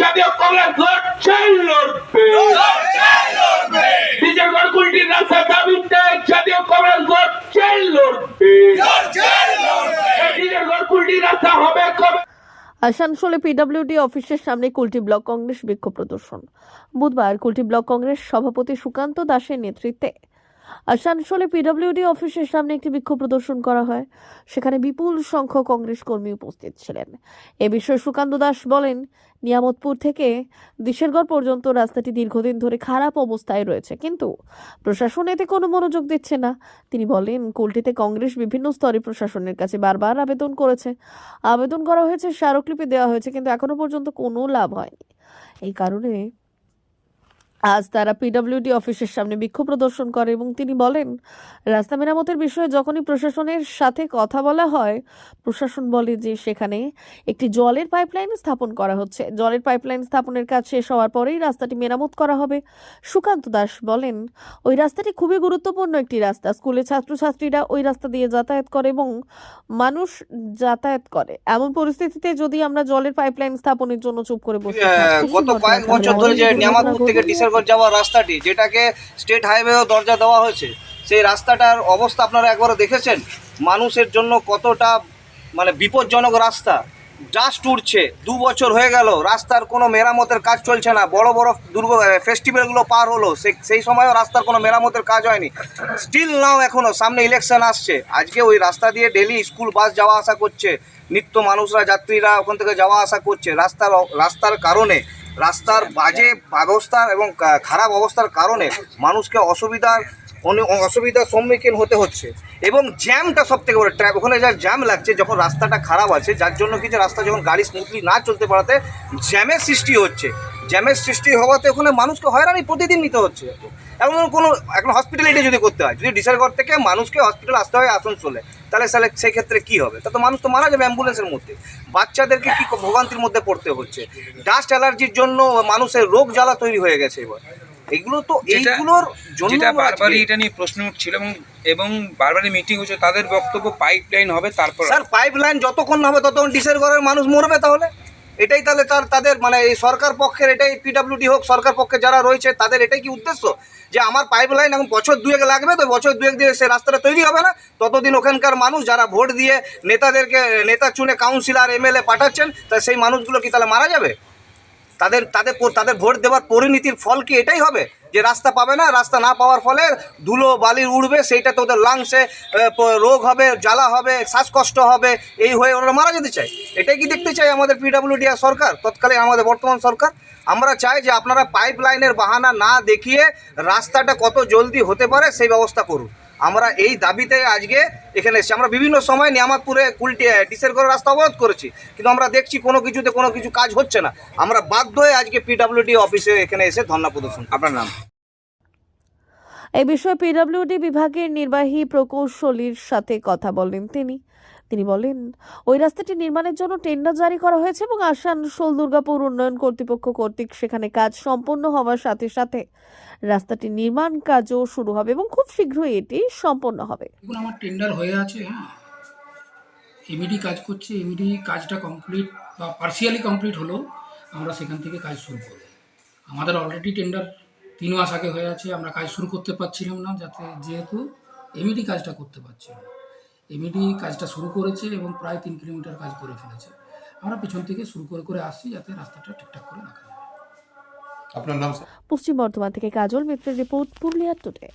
জাতীয় কংগ্রেস লড়ছেন লড়বে। বিজয়গড় কুলটির রাস্তা দাবিতে জাতীয় কংগ্রেস লড়বে। বিজয়গড় কুলটির রাস্তা হবে কবে? আসানসোলে পিডব্লিউডি অফিসের সামনে কুলটি ব্লক কংগ্রেস বিক্ষোভ প্রদর্শন। বুধবার কুলটি ব্লক কংগ্রেস সভাপতি সুকান্ত দাসের নেতৃত্বে আসানসোলে পিডব্লিউডি অফিসের সামনে একটি বিক্ষোভ প্রদর্শন করা হয়। সেখানে বিপুল সংখ্যক কংগ্রেস কর্মী উপস্থিত ছিলেন। এ বিষয়ে সুকান্ত দাস বলেন, নিয়ামতপুর থেকে দিশেরগড় পর্যন্ত রাস্তাটি দীর্ঘদিন ধরে খারাপ অবস্থায় রয়েছে, কিন্তু প্রশাসন এতে কোনো মনোযোগ দিচ্ছে না। তিনি বলেন, কুলটিতে কংগ্রেস বিভিন্ন স্তরে প্রশাসনের কাছে বারবার আবেদন করেছে। আবেদন করা হয়েছে, স্মারকলিপি দেওয়া হয়েছে, কিন্তু এখনও পর্যন্ত কোনো লাভ হয়নি। এই কারণে আজ তারা পিডব্লিউডি অফিসের সামনে বিক্ষোভ প্রদর্শন করে এবং তিনি বলেন রাস্তা মেরামতের বিষয়ে যখনই প্রশাসনের সাথে কথা বলা হয় প্রশাসন বলে যে সেখানে একটি জলের পাইপলাইন স্থাপন করা হচ্ছে। জলের পাইপলাইন স্থাপনের কাজ শেষ হওয়ার পরেই রাস্তাটি মেরামত করা হবে। সুকান্ত দাস বলেন ওই রাস্তাটি খুবই গুরুত্বপূর্ণ একটি রাস্তা। স্কুলের ছাত্রছাত্রীরা ওই রাস্তা দিয়ে যাতায়াত করে এবং মানুষ যাতায়াত করে। এমন পরিস্থিতিতে যদি আমরা জলের পাইপলাইন স্থাপনের জন্য চুপ করে বসে থাকি, গত কয়েক বছর ধরে যে নিয়ামতপুর থেকে দুর্ঘটনা যাওয়ার রাস্তাটি, যেটাকে স্টেট হাইওয়েও দরজা দেওয়া হয়েছে, সেই রাস্তাটার অবস্থা আপনারা একবার দেখেছেন? মানুষের জন্য কতটা মানে বিপজ্জনক রাস্তা। ডাস্ট উঠছে দু বছর হয়ে গেল, রাস্তার কোনো মেরামতের কাজ চলছে না। বড় বড় দুর্গ ফেস্টিভ্যালগুলো পার হলো সেই সময়ও রাস্তার কোনো মেরামতের কাজ হয়নি। স্টিল নাও এখনও সামনে ইলেকশন আসছে। আজকে ওই রাস্তা দিয়ে ডেলি স্কুল বাস যাওয়া আসা করছে। নিত্য মানুষরা, যাত্রীরা ওখান থেকে যাওয়া আসা করছে। রাস্তার রাস্তার কারণে রাস্তার বাজে ব্যবস্থা এবং খারাপ অবস্থার কারণে মানুষকে অসুবিধার অনেক অসুবিধার সম্মুখীন হতে হচ্ছে। এবং জ্যামটা সব থেকে বড় ট্র্যাক ওখানে যা জ্যাম লাগছে, যখন রাস্তাটা খারাপ আছে, যার জন্য কিছু রাস্তা যখন গাড়ি স্মুথলি না চলতে পারাতে জ্যামের সৃষ্টি হচ্ছে। জ্যামের সৃষ্টি হওয়াতে ওখানে মানুষকে হয়রানি প্রতিদিন নিতে হচ্ছে। এমন কোনো এখন হসপিটালিটি যদি করতে হয় যদি ডিসারগড় থেকে মানুষকে হসপিটাল আসতে হয় আসানসোলে তাহলে তাহলে সেই ক্ষেত্রে কী হবে? তা তো মানুষ তো মারা যাবে অ্যাম্বুলেন্সের মধ্যে। বাচ্চাদেরকে কী ভোগান্তির মধ্যে পড়তে হচ্ছে? ডাস্ট অ্যালার্জির জন্য মানুষের রোগ জ্বালা তৈরি হয়ে গেছে এবার। এগুলো তো এইগুলোর জন্য যেটা বারবারই এটা নিয়ে প্রশ্ন উঠছিল এবং এবং বারবারই মিটিং হচ্ছে তাদের বক্তব্য পাইপ লাইন হবে তারপর স্যার পাইপ লাইন যতক্ষণ না হবে ততক্ষণ ডিসের ঘরের মানুষ মরবে তাহলে? এটাই তাহলে তার তাদের মানে এই সরকার পক্ষের এটাই পিডাব্লিউডি হোক, সরকার পক্ষে যারা রয়েছে, তাদের এটাই কি উদ্দেশ্য? যে আমার পাইপ লাইন এখন বছর দুয়েক লাগবে তো, বছর দুয়েক দিয়ে সে রাস্তাটা তৈরি হবে না? ততদিন ওখানকার মানুষ যারা ভোট দিয়ে নেতাদেরকে, নেতা চুনে কাউন্সিলর এমএলএ পাঠাচ্ছেন, তা সেই মানুষগুলো কি তাহলে মারা যাবে? তাদের তাদের তাদের ভোট দেওয়ার পরিণতির ফল কি এটাই হবে? যে রাস্তা পাবে না, রাস্তা না পাওয়ার ফলে ধুলো বালি উড়বে, সেইটা তো ওদের লাংসে রোগ হবে, জ্বালা হবে, শ্বাসকষ্ট হবে, এই হয়ে ওরা মারা যেতে চায়। এটাই কি দেখতে চাই আমাদের পিডাব্লিউডি আর সরকার? তৎকালে আমাদের বর্তমান সরকার। আমরা চাই যে আপনারা পাইপ লাইনের বাহানা না দেখিয়ে রাস্তাটা কত জলদি হতে পারে সেই ব্যবস্থা করুন। আমরা এই দাবিতে আজকে এখানে এসেছি। আমরা বিভিন্ন সময় নিয়ামতপুরে কুলটি ডিসের করে রাস্তা অবরোধ করেছি কিন্তু আমরা দেখছি কোনো কিছুতে কোনো কিছু কাজ হচ্ছে না। আমরা বাধ্য হয়ে আজকে পিডাব্লিউডি অফিসে এখানে এসে ধর্ণা প্রদর্শন। আপনার নাম? এ বিষয়ে পিডাব্লিউডি বিভাগের নির্বাহী প্রকৌশলীর সাথে কথা বলেন তিনি। তিনি বলেন, ওই রাস্তাটি নির্মাণের জন্য টেন্ডার জারি করা হয়েছে এবং আসানসোল দুর্গাপুর উন্নয়ন কর্তৃপক্ষ কর্তৃক সেখানে কাজ সম্পন্ন হওয়ার সাথে সাথে রাস্তাটি নির্মাণ কাজও শুরু হবে এবং খুব শীঘ্রই এটি সম্পন্ন হবে। আমার টেন্ডার হয়ে আছে হ্যাঁ। এমইডি কাজ করছে এমইডি কাজটা কমপ্লিট বা পার্সিয়ালি কমপ্লিট হলেও আমরা সেখান থেকে কাজ শুরু করব। আমাদের অলরেডি টেন্ডার তিন মাস আগে হয়ে আছে, আমরা কাজ শুরু করতে পারছিলাম না যাতে যেহেতু এমইডি কাজটা করতে পারছিলাম এমইডি কাজটা শুরু করেছে এবং প্রায় তিন কিলোমিটার কাজ করে ফেলেছে। আমরা পিছন থেকে শুরু করে করে আসছি যাতে রাস্তাটা ঠিকঠাক করে রাখা যায় আপনার নাম পশ্চিম বর্ধমান থেকে কাজল মিত্রের রিপোর্ট পুরুলিয়া টুডে